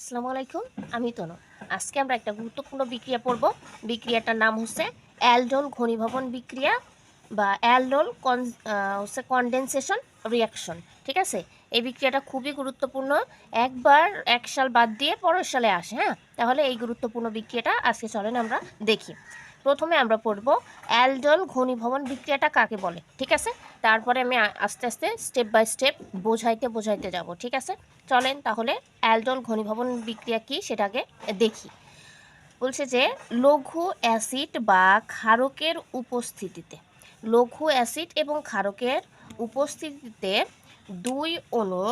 আসসালামু আলাইকুম, আমি তনু। আজকে আমরা একটা গুরুত্বপূর্ণ বিক্রিয়া পড়ব। বিক্রিয়াটার নাম হচ্ছে অ্যালডোল ঘনীভবন বিক্রিয়া বা অ্যালডোল কন হচ্ছে কনডেনসেশন রিয়াকশন ঠিক আছে? এই বিক্রিয়াটা খুবই গুরুত্বপূর্ণ। একবার এক সাল বাদ দিয়ে পরের সালে আসে হ্যাঁ? তাহলে এই গুরুত্বপূর্ণ বিক্রিয়াটা আজকে চলেন আমরা দেখি। প্রথমে আমরা পড়ব অ্যালডোল ঘনীভবন বিক্রিয়াটা কাকে বলে, ঠিক আছে? তারপরে আমি আস্তে আস্তে স্টেপ বাই স্টেপ বোঝাইতে বোঝাইতে যাব, ঠিক আছে? চলেন তাহলে অ্যালডোল ঘনীভবন বিক্রিয়া কি সেটাকে দেখি। বলছে যে, লঘু অ্যাসিড বা ক্ষারকের উপস্থিতিতে, লঘু অ্যাসিড এবং ক্ষারকের উপস্থিতিতে দুই অণু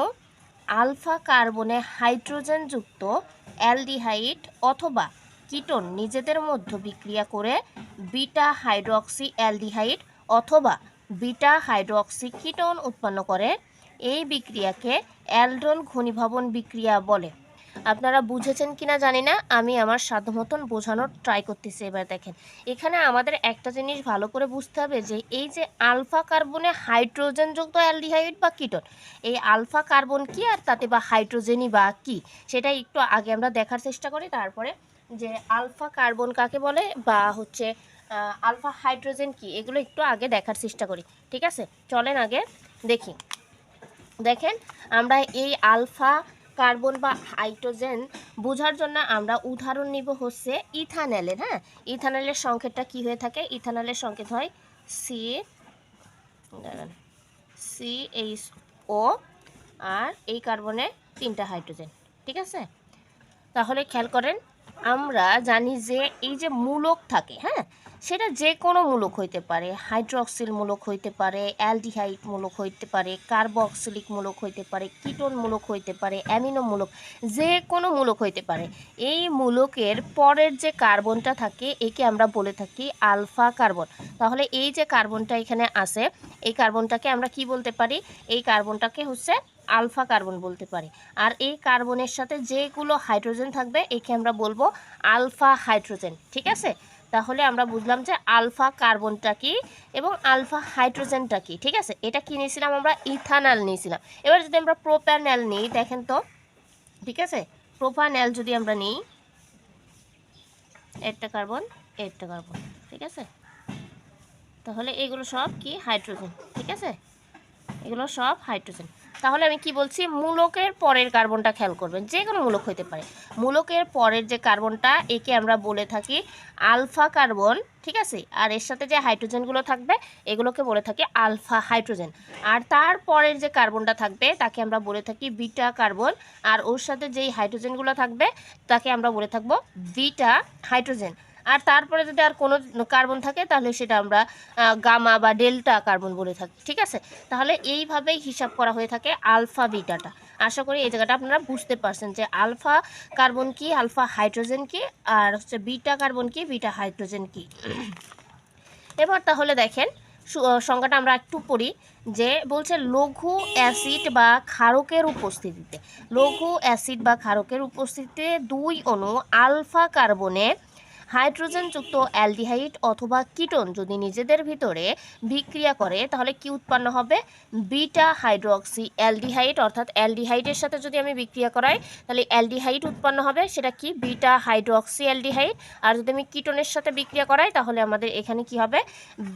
আলফা কার্বনে হাইড্রোজেনযুক্ত অ্যালডিহাইড অথবা কিটোন নিজেদের মধ্যে বিক্রিয়া করে বিটা হাইড্রক্সি অ্যালডিহাইড অথবা বিটা হাইড্রক্সি কিটোন উৎপন্ন করে। এই বিক্রিয়াকে অ্যালডোল ঘনীভবন বিক্রিয়া বলে। আপনারা বুঝেছেন কিনা জানি না, আমি আমার সাধ্য মতন বোঝানোর ট্রাই করতেছি এবার দেখেন। এখানে আমাদের একটা জিনিস ভালো করে বুঝতে হবে যে, এই যে আলফা কার্বনে হাইড্রোজেনযুক্ত অ্যালডিহাইড বা কিটোন, এই আলফা কার্বন কি আর তাতে বা হাইড্রোজেনই বা কি, সেটা একটু আগে আমরা দেখার চেষ্টা করি, তারপরে যে আলফা কার্বন কাকে বলে বা হচ্ছে আলফা হাইড্রোজেন কি, এগুলো একটু আগে দেখার চেষ্টা করি, ঠিক আছে? চলেন আগে দেখি। দেখেন, আমরা এই আলফা কার্বন বা হাইড্রোজেন বোঝার জন্য আমরা উদাহরণ নিব হচ্ছে ইথানলের হ্যাঁ? ইথানলের সংকেতটা কি হয়ে থাকে? ইথানলের সংকেত হয় সি সি এইচ ও আর এই কার্বনে তিনটা হাইড্রোজেন, ঠিক আছে? তাহলে খেয়াল করেন আমরা জানি যে এই যে মূলক থাকে হ্যাঁ? সেটা যে কোনো মূলক হইতে পারে। হাইড্রক্সিল মূলক হইতে পারে, অ্যালডিহাইড মূলক হইতে পারে, কার্বক্সিলিক মূলক হইতে পারে, কিটোন মূলক হইতে পারে, অ্যামিনো মূলক যে কোনো মূলক হইতে পারে। এই মূলকের পরের যে কার্বনটা থাকে, একে আমরা বলে থাকি আলফা কার্বন। তাহলে এই যে কার্বনটা এখানে আছে, এই কার্বনটাকে আমরা কি বলতে পারি? এই কার্বনটাকে হচ্ছে আলফা কার্বন বলতে পারি। আর এই কার্বনের সাথে যেগুলো হাইড্রোজেন থাকবে, একে আমরা বলব আলফা হাইড্রোজেন, ঠিক আছে? তাহলে আমরা বুঝলাম যে আলফা কার্বনটা কি এবং আলফা হাইড্রোজেনটা কি, ঠিক আছে? এটা কি নিয়েছিলাম আমরা? ইথানল নিয়েছিলাম। এবার যদি আমরা প্রোপ্যানেল নিই, দেখেন তো, ঠিক আছে? প্রোপানেল যদি আমরা নিই, একটা কার্বন একটা কার্বন, ঠিক আছে? তাহলে এগুলো সব কি? হাইড্রোজেন, ঠিক আছে? এগুলো সব হাইড্রোজেন। তাহলে আমি কি বলছি? মূলকের পরের কার্বনটা খেয়াল করবেন, যে কোনো মূলক হতে পারে। মূলকের পরের যে কার্বনটা, একে আমরা বলে থাকি আলফা কার্বন, ঠিক আছে? আর এর সাথে যে হাইড্রোজেনগুলো থাকবে, এগুলোকে বলে থাকি আলফা হাইড্রোজেন। আর তার পরের যে কার্বনটা থাকবে, তাকে আমরা বলে থাকি বিটা কার্বন। আর ওর সাথে যেই হাইড্রোজেনগুলো থাকবে, তাকে আমরা বলে থাকব বিটা হাইড্রোজেন। আর তারপরে যদি আর কোনো কার্বন থাকে, তাহলে সেটা আমরা গামা বা ডেল্টা কার্বন বলে থাকি, ঠিক আছে? তাহলে এইভাবেই হিসাব করা হয়ে থাকে আলফা বিটাটা। আশা করি এই জায়গাটা আপনারা বুঝতে পারছেন যে আলফা কার্বন কি, আলফা হাইড্রোজেন কি, আর হচ্ছে বিটা কার্বন কি, বিটা হাইড্রোজেন কি। এবার তাহলে দেখেন সংজ্ঞাটা আমরা একটু পড়ি, যে বলছে লঘু অ্যাসিড বা ক্ষারকের উপস্থিতিতে, লঘু অ্যাসিড বা ক্ষারকের উপস্থিতিতে দুই অণু আলফা কার্বনে হাইড্রোজেনযুক্ত অ্যালডিহাইড অথবা কিটোন যদি নিজেদের ভিতরে বিক্রিয়া করে, তাহলে কি উৎপন্ন হবে? বিটা হাইড্রোক্সি অ্যালডিহাইড, অর্থাৎ অ্যালডিহাইডের সাথে যদি আমি বিক্রিয়া করাই, তাহলে অ্যালডিহাইড উৎপন্ন হবে। সেটা কি? Beta hydroxy aldehyde. আর যদি আমি কিটোনের সাথে বিক্রিয়া করাই, তাহলে আমাদের এখানে কি হবে?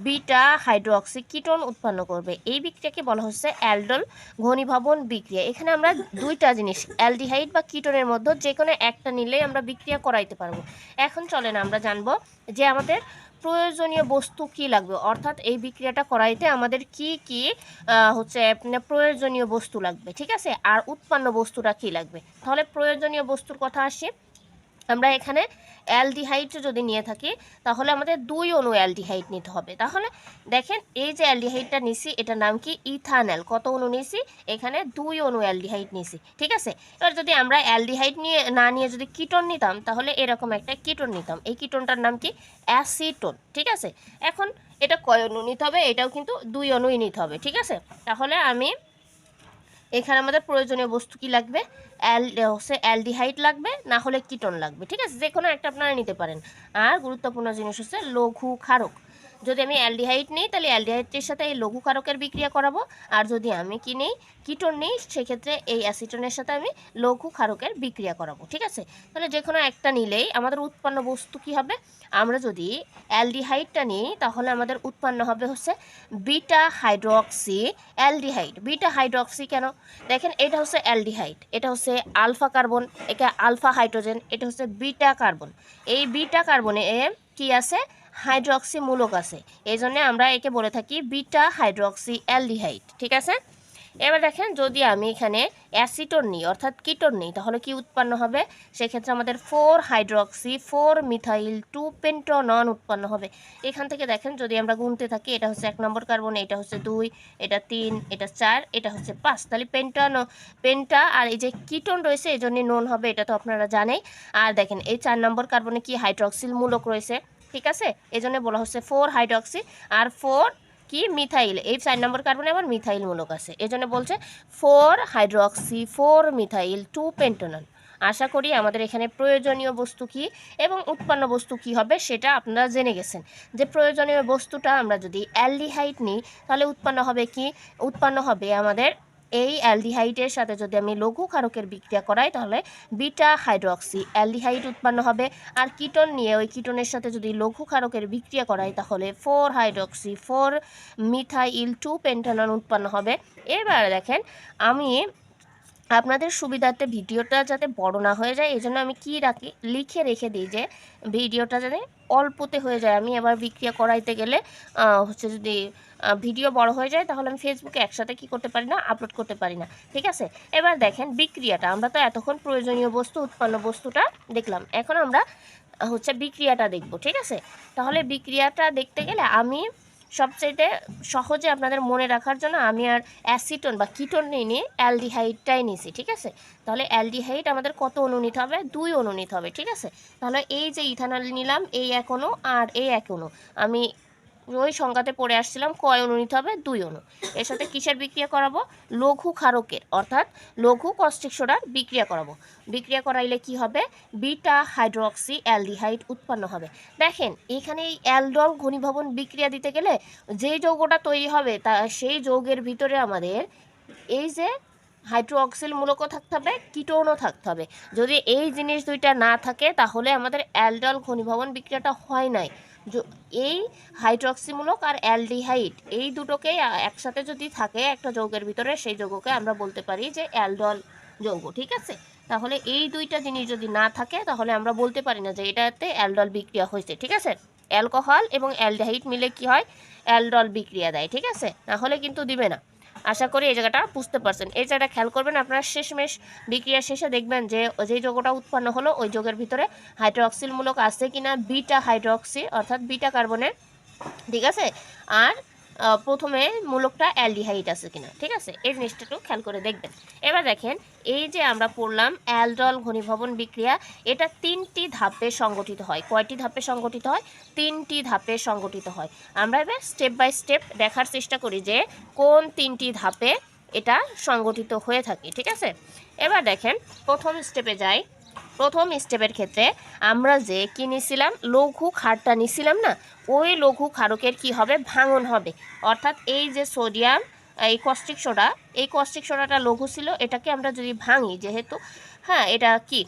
বিটা হাইড্রোক্সি কিটোন উৎপন্ন করবে। এই বিক্রিয়াকে বলা হচ্ছে অ্যালডল ঘনীভবন বিক্রিয়া। এখানে আমরা দুইটা জিনিস, অ্যালডিহাইড বা কিটোনের মধ্যে যে কোনো একটা নিলেই আমরা বিক্রিয়া করাইতে পারব। এখন চলেন আমরা জানব যে আমাদের প্রয়োজনীয় বস্তু কি লাগবে। অর্থাৎ এই বিক্রিয়াটা করাইতে আমাদের কি কি হচ্ছে উম, প্রয়োজনীয় বস্তু লাগবে ঠিক আছে? আর উৎপন্ন বস্তুটা কি লাগবে? তাহলে প্রয়োজনীয় বস্তুর কথা আসি আমরা এখানে অ্যালডিহাইড যদি নিয়ে থাকি, তাহলে আমাদের দুই অণু অ্যালডিহাইড নিতে হবে। তাহলে দেখেন, এই যে অ্যালডিহাইডটা নিছি, এটার নাম কি? ইথানল। কত অণু নিছি? এখানে দুই অণু অ্যালডিহাইড নিছি, ঠিক আছে? এবার যদি আমরা অ্যালডিহাইড নিয়ে, না নিয়ে যদি কিটোন নিতাম, তাহলে এরকম একটা কিটোন নিতাম। এই কিটোনটার নাম কি? অ্যাসিটোন, ঠিক আছে? এখন এটা কয় অণু নিতে হবে? এটাও কিন্তু দুই অণুই নিতে হবে, ঠিক আছে? তাহলে আমি এখানে আমাদের প্রয়োজনীয় বস্তু কি লাগবে? অ্যাল হচ্ছে অ্যালডিহাইট লাগবে, না হলে কিটন লাগবে, ঠিক আছে? যে কোনো একটা আপনারা নিতে পারেন। আর গুরুত্বপূর্ণ জিনিস হচ্ছে লঘু ক্ষারক। যদি আমি অ্যালডিহাইড নিই, তাহলে অ্যালডিহাইডের সাথে এই লঘু কারকের বিক্রিয়া করাবো। আর যদি আমি কি নিই, কিটোন নিই, সেক্ষেত্রে এই অ্যাসিটনের সাথে আমি লঘু ক্ষারকের বিক্রিয়া করাবো, ঠিক আছে? তাহলে যে কোনো একটা নিলেই আমাদের উৎপন্ন বস্তু কি হবে? আমরা যদি অ্যালডিহাইডটা নিই, তাহলে আমাদের উৎপন্ন হবে হচ্ছে beta hydroxy aldehyde. Beta hydroxy কেন? দেখেন, এটা হচ্ছে অ্যালডিহাইড, এটা হচ্ছে আলফা কার্বন এটা আলফা হাইড্রোজেন, এটা হচ্ছে বিটা কার্বন। এই বিটা কার্বনে কি আছে? হাইড্রক্সি মূলক আছে। এই জন্য আমরা একে বলে থাকি বিটা হাইড্রক্সি অ্যালডিহাইড ঠিক আছে? এবার দেখেন, যদি আমি এখানে অ্যাসিটোন নিই, অর্থাৎ কিটোন নিই, তাহলে কি উৎপন্ন হবে? সেক্ষেত্রে আমাদের four hydroxy four methyl two pentanone উৎপন্ন হবে। এখান থেকে দেখেন, যদি আমরা গুনতে থাকি, এটা হচ্ছে এক নম্বর কার্বন, এটা হচ্ছে দুই, এটা তিন, এটা চার, এটা হচ্ছে পাঁচ। তাহলে পেন্টানো পেন্টা আর এই যে কিটোন রয়েছে, এই জন্য নোন হবে, এটা তো আপনারা জানেই। আর দেখেন, এই চার নম্বর কার্বনে কি হাইড্রক্সিল মূলক রয়েছে? ঠিক আছে? এই জন্য বলা হচ্ছে ফোর হাইড্রক্সি আর ফোর কি? মিথাইল এই চার নম্বর কার্বনে আবার মিথাইল মূলক আছে। এই জন্য বলছে four hydroxy four methyl two pentanone আশা করি আমাদের এখানে প্রয়োজনীয় বস্তু কি এবং উৎপন্ন বস্তু কি হবে সেটা আপনারা জেনে গেছেন। যে প্রয়োজনীয় বস্তুটা আমরা যদি অ্যালডিহাইড নিই, তাহলে উৎপন্ন হবে কি? উৎপন্ন হবে আমাদের এই অ্যালডিহাইডের সাথে যদি আমি লঘু ক্ষারকের বিক্রিয়া করাই, তাহলে বিটা হাইড্রক্সি অ্যালডিহাইড উৎপন্ন হবে। আর কিটন নিয়ে ওই কিটনের সাথে যদি লঘু ক্ষারকের বিক্রিয়া করাই, তাহলে four hydroxy, four methyl two pentanone উৎপন্ন হবে। এবার দেখেন, আমি আপনাদের সুবিধার্থে ভিডিওটা যাতে বড় না হয়ে যায় এই জন্য আমি কি রাখি, লিখে রেখে দিই যে ভিডিওটা যাতে অল্পতে হয়ে যায়। আমি এবার বিক্রিয়া করাইতে গেলে হচ্ছে যদি ভিডিও বড় হয়ে যায়, তাহলে আমি ফেসবুকে একসাথে কি করতে পারি না আপলোড করতে পারি না। ঠিক আছে? এবার দেখেন বিক্রিয়াটা। আমরা তো এতক্ষণ প্রয়োজনীয় বস্তু, উৎপন্ন বস্তুটা দেখলাম। এখন আমরা, হচ্ছে বিক্রিয়াটা দেখব। ঠিক আছে? তাহলে বিক্রিয়াটা দেখতে গেলে আমি সবচাইতে সহজে আপনাদের মনে রাখার জন্য আমি আর অ্যাসিটন বা কিটন নিয়ে নিয়ে অ্যালডিহাইডটাই নিয়েছি, ঠিক আছে? তাহলে অ্যালডিহাইড আমাদের কত অণু নিতে হবে? দুই অণু নিতে হবে, ঠিক আছে? তাহলে এই যে ইথানল নিলাম, এই এক আর এই এক আমি ওই সংখ্যাতে পড়ে আসছিলাম, কয় অণু নিতে হবে? দুই অণু এর সাথে কিসের বিক্রিয়া করাবো? লঘু ক্ষারকের, অর্থাৎ লঘু কস্টিক সোডার বিক্রিয়া করাবো। বিক্রিয়া করাইলে কি হবে? বিটা হাইড্রক্সি অ্যালডিহাইড উৎপন্ন হবে। দেখেন, এখানে এই অ্যালডল ঘনীভবন বিক্রিয়া দিতে গেলে যে যৌগটা তৈরি হবে, তা সেই যৌগের ভিতরে আমাদের এই যে হাইড্রোক্সিল মূলকও থাকতে হবে, কিটোনও থাকতে হবে। যদি এই জিনিস দুইটা না থাকে, তাহলে আমাদের অ্যালডল ঘনীভবন বিক্রিয়াটা হয় নাই। এই হাইড্রক্সিমূলক আর অ্যালডিহাইড, এই দুটোকেই একসাথে যদি থাকে একটা যৌগের ভিতরে, সেই যৌগকে আমরা বলতে পারি যে অ্যালডল যৌগ, ঠিক আছে? তাহলে এই দুইটা জিনিস যদি না থাকে, তাহলে আমরা বলতে পারি না যে এটাতে অ্যালডল বিক্রিয়া হয়েছে, ঠিক আছে? অ্যালকোহল এবং অ্যালডিহাইড মিলে কি হয়? অ্যালডল বিক্রিয়া দেয়, ঠিক আছে? নাহলে কিন্তু দিবে না। আশা করি এই জায়গাটা বুঝতে পারছেন। এই জায়গাটা খেয়াল করবেন, আপনারা শেষমেশ বিক্রিয়া শেষে দেখবেন যে যেই যোগটা উৎপন্ন হলো, ওই যোগের ভিতরে হাইড্রোক্সিলমূলক আছে কিনা বিটা হাইড্রোক্সি অর্থাৎ বিটা কার্বনের ঠিক আছে? আর প্রথমে মূলকটা অ্যালডিহাইড আছে কিনা, ঠিক আছে? এই জিনিসটা একটু খেয়াল করে দেখবেন। এবার দেখেন, এই যে আমরা পড়লাম অ্যালডল ঘনীভবন বিক্রিয়া, এটা তিনটি ধাপে সংগঠিত হয়। কয়টি ধাপে সংগঠিত হয়? তিনটি ধাপে সংগঠিত হয়। আমরা এবার স্টেপ বাই স্টেপ দেখার চেষ্টা করি যে কোন তিনটি ধাপে এটা সংগঠিত হয়ে থাকে, ঠিক আছে? এবার দেখেন, প্রথম স্টেপে যাই। প্রথম স্টেপের ক্ষেত্রে আমরা যে কি নিছিলাম? লঘু ক্ষারটা নিছিলাম না? ওই লঘু ক্ষারকের কি হবে? ভাঙন হবে। অর্থাৎ এই যে সোডিয়াম এই কস্টিক সোডা এই কস্টিক সোডাটা লঘু ছিল, এটাকে আমরা যদি ভাঙি, যেহেতু হ্যাঁ এটা কি?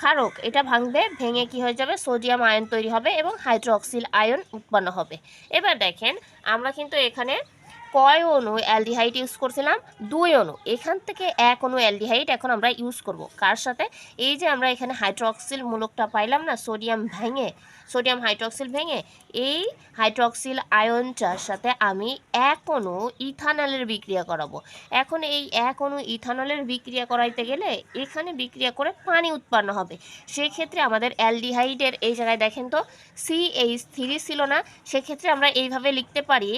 ক্ষারক, এটা ভাঙবে, ভেঙে কি হয়ে যাবে? সোডিয়াম আয়ন তৈরি হবে এবং হাইড্রোক্সিল আয়ন উৎপন্ন হবে। এবার দেখেন, আমরা কিন্তু এখানে কয় অনু অ্যালডিহাইড ইউজ করছিলাম দুই অনু এখান থেকে এক অনু অ্যালডিহাইড এখন আমরা ইউজ করব। কার সাথে? এই যে আমরা এখানে হাইড্রক্সিল মূলকটা পাইলাম না, সোডিয়াম ভেঙে সোডিয়াম হাইড্রক্সিল ভেঙে এই হাইড্রক্সিল আয়নটার সাথে আমি অণু ইথানলের বিক্রিয়া করাবো। এখন এই অণু ইথানলের বিক্রিয়া করাইতে গেলে এখানে বিক্রিয়া করে পানি উৎপন্ন হবে। সেক্ষেত্রে আমাদের অ্যালডিহাইডের এই জায়গায় দেখেন তো সি সিএইচ থ্রি ছিল না, সেক্ষেত্রে আমরা এইভাবে লিখতে পারি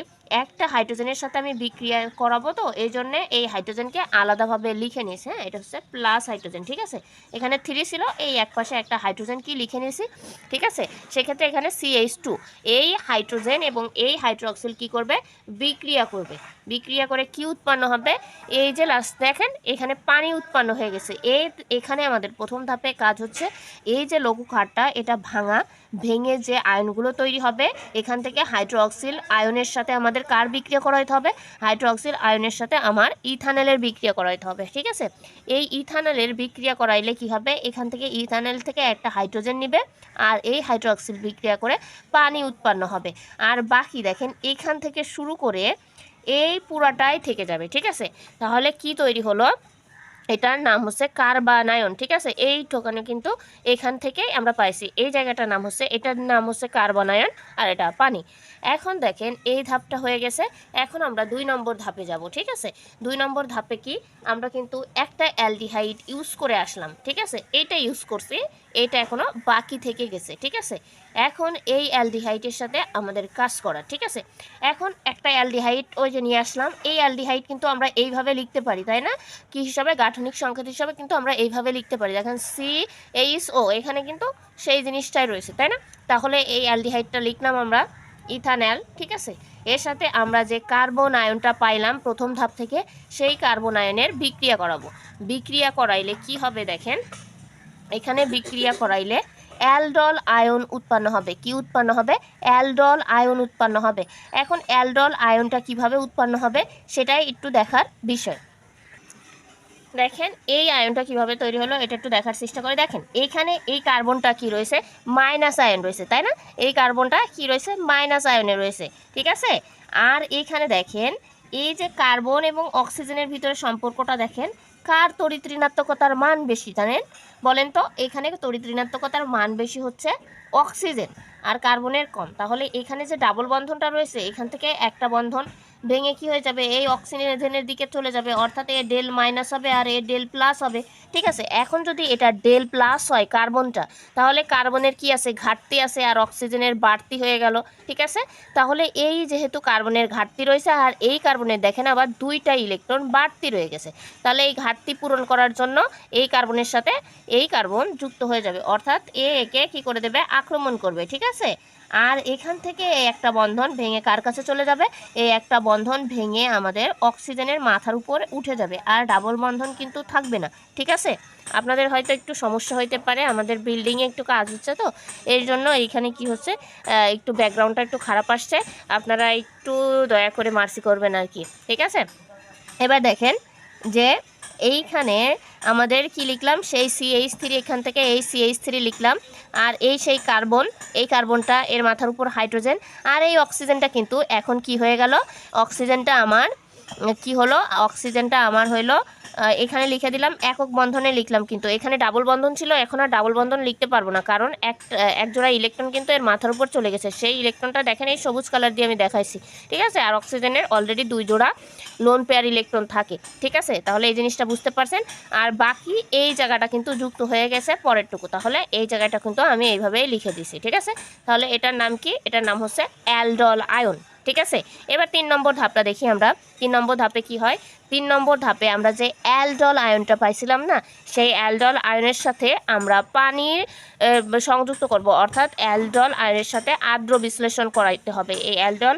একটা হাইড্রোজেনের সাথে আমি বিক্রিয়া করাবো তো এই জন্যে এই হাইড্রোজেনকে আলাদাভাবে লিখে নিয়েছি হ্যাঁ এটা হচ্ছে প্লাস হাইড্রোজেন, ঠিক আছে? এখানে থ্রি ছিল, এই এক পাশে একটা হাইড্রোজেন কি লিখে নিয়েছি, ঠিক আছে? সেক্ষেত্রে এখানে সিএইচ টু এই হাইড্রোজেন এবং এই হাইড্রোক্সিল কি করবে? বিক্রিয়া করবে। বিক্রিয়া করে কি উৎপন্ন হবে? এই যে লাস্ট দেখেন, এখানে পানি উৎপন্ন হয়ে গেছে। এই এখানে আমাদের প্রথম ধাপে কাজ হচ্ছে, এই যে লঘু খাটটা এটা ভাঙা। ভেঙে যে আয়নগুলো তৈরি হবে, এখান থেকে হাইড্রোক্সিল আয়নের সাথে আমাদের কার বিক্রিয়া করাইতে হবে? হাইড্রোক্সিল আয়নের সাথে আমার ইথানলের বিক্রিয়া করাইতে হবে, ঠিক আছে? এই ইথানলের বিক্রিয়া করাইলে কি হবে? এখান থেকে ইথানল থেকে একটা হাইড্রোজেন নিবে আর এই হাইড্রোক্সিল বিক্রিয়া করে পানি উৎপন্ন হবে। আর বাকি দেখেন, এখান থেকে শুরু করে এই পুরাটাই থেকে যাবে, ঠিক আছে? তাহলে কি তৈরি হলো? এটার নাম হচ্ছে কার্বানায়ন, ঠিক আছে? এই টোকানে কিন্তু এখান থেকে আমরা পাইছি। এই জায়গাটার নাম হচ্ছে, এটার নাম হচ্ছে কার্বনায়ন আর এটা পানি। এখন দেখেন, এই ধাপটা হয়ে গেছে। এখন আমরা দুই নম্বর ধাপে যাব, ঠিক আছে? দুই নম্বর ধাপে কি? আমরা কিন্তু একটা অ্যালডিহাইড ইউজ করে আসলাম, ঠিক আছে? এইটা ইউজ করছি এইটা এখনও বাকি থেকে গেছে, ঠিক আছে? এখন এই অ্যালডিহাইটের সাথে আমাদের কাজ করা, ঠিক আছে? এখন একটা অ্যালডিহাইট ওই যে নিয়ে আসলাম, এই অ্যালডিহাইট কিন্তু আমরা এইভাবে লিখতে পারি, তাই না? কি হিসাবে? গাঠনিক সংকেত হিসাবে কিন্তু আমরা এইভাবে লিখতে পারি। দেখেন সি এইচ ও এখানে কিন্তু সেই জিনিসটাই রয়েছে, তাই না? তাহলে এই অ্যালডিহাইটটা লিখলাম আমরা ইথানল, ঠিক আছে? এর সাথে আমরা যে কার্বন আয়নটা পাইলাম প্রথম ধাপ থেকে, সেই কার্বন আয়নের বিক্রিয়া করাবো। বিক্রিয়া করাইলে কি হবে দেখেন? এখানে বিক্রিয়া করাইলে অ্যালডল আয়ন উৎপন্ন হবে। কি উৎপন্ন হবে? অ্যালডল আয়ন উৎপন্ন হবে। এখন অ্যালডল আয়নটা কীভাবে উৎপন্ন হবে সেটাই একটু দেখার বিষয়। দেখেন, এই আয়নটা কীভাবে তৈরি হলো এটা একটু দেখার চেষ্টা করে। দেখেন এইখানে এই কার্বনটা কি রয়েছে? মাইনাস আয়ন রয়েছে, তাই না? এই কার্বনটা কি রয়েছে? মাইনাস আয়নে রয়েছে, ঠিক আছে? আর এইখানে দেখেন, এই যে কার্বন এবং অক্সিজেনের ভিতরে সম্পর্কটা দেখেন, কার তড়িৎ ঋণাত্মকতার মান বেশি জানেন? বলেন তো, এখানে তড়িৎ ঋণাত্মকতার মান বেশি হচ্ছে অক্সিজেন আর কার্বনের কম। তাহলে এখানে যে ডাবল বন্ধনটা রয়েছে, এখান থেকে একটা বন্ধন ভেঙে কি হয়ে যাবে? এই অক্সিজেনের দিকে চলে যাবে। অর্থাৎ এ ডেল মাইনাস হবে আর এ ডেল প্লাস হবে। ঠিক আছে? এখন যদি এটা ডেল প্লাস হয় কার্বনটা তাহলে কার্বনের কি আছে? ঘাটতি আছে আর অক্সিজেনের বাড়তি হয়ে গেল। ঠিক আছে? তাহলে এই যেহেতু কার্বনের ঘাটতি রয়েছে আর এই কার্বনের দেখেন আবার দুইটা ইলেকট্রন বাড়তি রয়ে গেছে। তাহলে এই ঘাটতি পূরণ করার জন্য এই কার্বনের সাথে এই কার্বন যুক্ত হয়ে যাবে। অর্থাৎ এ একে কি করে দেবে? আক্রমণ করবে। ঠিক আছে? আর এখান থেকে এই একটা বন্ধন ভেঙে কার কাছে চলে যাবে? এই একটা বন্ধন ভেঙে আমাদের অক্সিজেনের মাথার উপর উঠে যাবে। আর ডাবল বন্ধন কিন্তু থাকবে না, ঠিক আছে? আপনাদের হয়তো একটু সমস্যা হইতে পারে, আমাদের বিল্ডিংয়ে একটু কাজ হচ্ছে তো। এর জন্য এইখানে কি হচ্ছে একটু ব্যাকগ্রাউন্ডটা একটু খারাপ আসছে। আপনারা একটু দয়া করে মার্সি করবেন আর কি, ঠিক আছে? এবার দেখেন যে এইখানে আমাদের কি লিখলাম? সেই সিএইচ থ্রি এখান থেকে এই সিএইচ থ্রি লিখলাম। আর এই সেই কার্বন, এই কার্বনটা এর মাথার উপর হাইড্রোজেন। আর এই অক্সিজেনটা কিন্তু এখন কি হয়ে গেল? অক্সিজেনটা আমার, কি হলো? অক্সিজেনটা আমার হইল এখানে লিখে দিলাম, একক বন্ধনে লিখলাম কিন্তু। এখানে ডাবল বন্ধন ছিল, এখন আর ডাবল বন্ধন লিখতে পারব না, কারণ এক এক জোড়া ইলেকট্রন কিন্তু এর মাথার উপর চলে গেছে। সেই ইলেকট্রনটা দেখেন, এই সবুজ কালার দিয়ে আমি দেখাইছি, ঠিক আছে? আর অক্সিজেনের অলরেডি দুই জোড়া লোন পেয়ার ইলেকট্রন থাকে, ঠিক আছে? তাহলে এই জিনিসটা বুঝতে পারছেন। আর বাকি এই জায়গাটা কিন্তু যুক্ত হয়ে গেছে পরেরটুকু, তাহলে এই জায়গাটা কিন্তু আমি এইভাবেই লিখে দিছি, ঠিক আছে? তাহলে এটার নাম কি? এটার নাম হচ্ছে অ্যালডল আয়ন, ঠিক আছে? এবার তিন নম্বর ধাপটা দেখি আমরা। তিন নম্বর ধাপে কি হয়? তিন নম্বর ধাপে আমরা যে অ্যালডল আয়নটা পাইছিলাম না, সেই অ্যালডল আয়নের সাথে আমরা পানির সংযুক্ত করব। অর্থাৎ অ্যালডল আয়নের সাথে আর্দ্র বিশ্লেষণ করাইতে হবে। এই অ্যালডল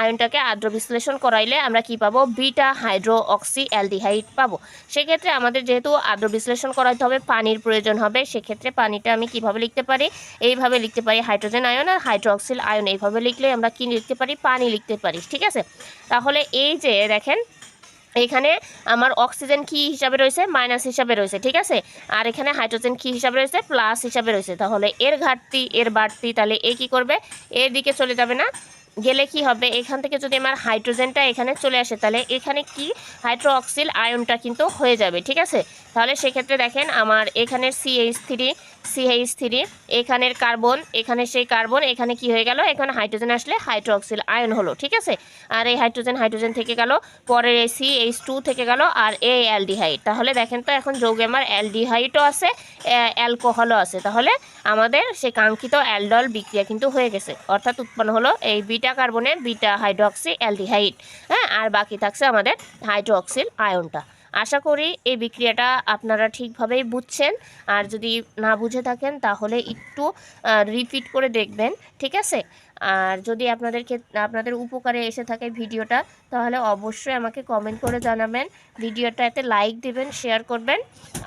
আয়নটাকে আর্দ্র বিশ্লেষণ করাইলে আমরা কি পাবো? বিটা হাইড্রো অক্সি অ্যালডিহাইড পাবো। সেক্ষেত্রে আমাদের যেহেতু আর্দ্র বিশ্লেষণ করাইতে হবে, পানির প্রয়োজন হবে, সেক্ষেত্রে পানিটা আমি কীভাবে লিখতে পারি? এইভাবে লিখতে পারি হাইড্রোজেন আয়ন আর হাইড্রোক্সিল আয়ন। এইভাবে লিখলে আমরা কি লিখতে পারি? পানি লিখতে পারি। ঠিক আছে? তাহলে এই যে, দেখেন এখানে আমার অক্সিজেন কি হিসাবে রয়েছে মাইনাস হিসাবে রয়েছে, ঠিক আছে? আর এখানে হাইড্রোজেন কি হিসাবে রয়েছে প্লাস হিসাবে রয়েছে। তাহলে এর ঘাটতি, এর বাড়তি, তাহলে এ কি করবে? এর দিকে চলে যাবে না। গেলে কি হবে? এখান থেকে যদি আমার হাইড্রোজেনটা এখানে চলে আসে, তাহলে এখানে কি? হাইড্রোক্সিল আয়নটা কিন্তু হয়ে যাবে, ঠিক আছে? তাহলে সেক্ষেত্রে দেখেন, আমার এখানের সিএইচ থ্রি সিএইচ থ্রি এখানের কার্বন এখানে সেই কার্বন এখানে কি হয়ে গেল? এখানে হাইড্রোজেন আসলে হাইড্রোক্সিল আয়ন হলো, ঠিক আছে? আর এই হাইড্রোজেন হাইড্রোজেন থেকে গেল, পরের এই সিএইচ টু থেকে গেল, আর এই অ্যালডিহাইড। তাহলে দেখেন তো, এখন যৌগে আমার অ্যালডিহাইডও আছে অ্যালকোহলও আছে। তাহলে আমাদের সে কাঙ্ক্ষিত অ্যালডল বিক্রিয়া কিন্তু হয়ে গেছে। অর্থাৎ উৎপন্ন হলো এই বিটা কার্বনের বিটা হাইড্রোক্সি অ্যালডিহাইড। হ্যাঁ আর বাকি থাকছে আমাদের হাইড্রোক্সিল আয়নটা আশা করি এই বিক্রিয়াটা আপনারা ঠিকভাবেই বুঝছেন। আর যদি না বুঝে থাকেন, তাহলে একটু রিপিট করে দেখবেন, ঠিক আছে? আর যদি আপনাদের ক্ষেত্রে আপনাদের উপকারে এসে থাকে ভিডিওটা, তাহলে অবশ্যই আমাকে কমেন্ট করে জানাবেন। ভিডিওটাতে লাইক দেবেন শেয়ার করবেন।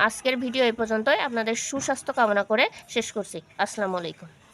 আজকের ভিডিও এই পর্যন্তই। আপনাদের সুস্বাস্থ্য কামনা করে শেষ করছি। আসসালামু আলাইকুম।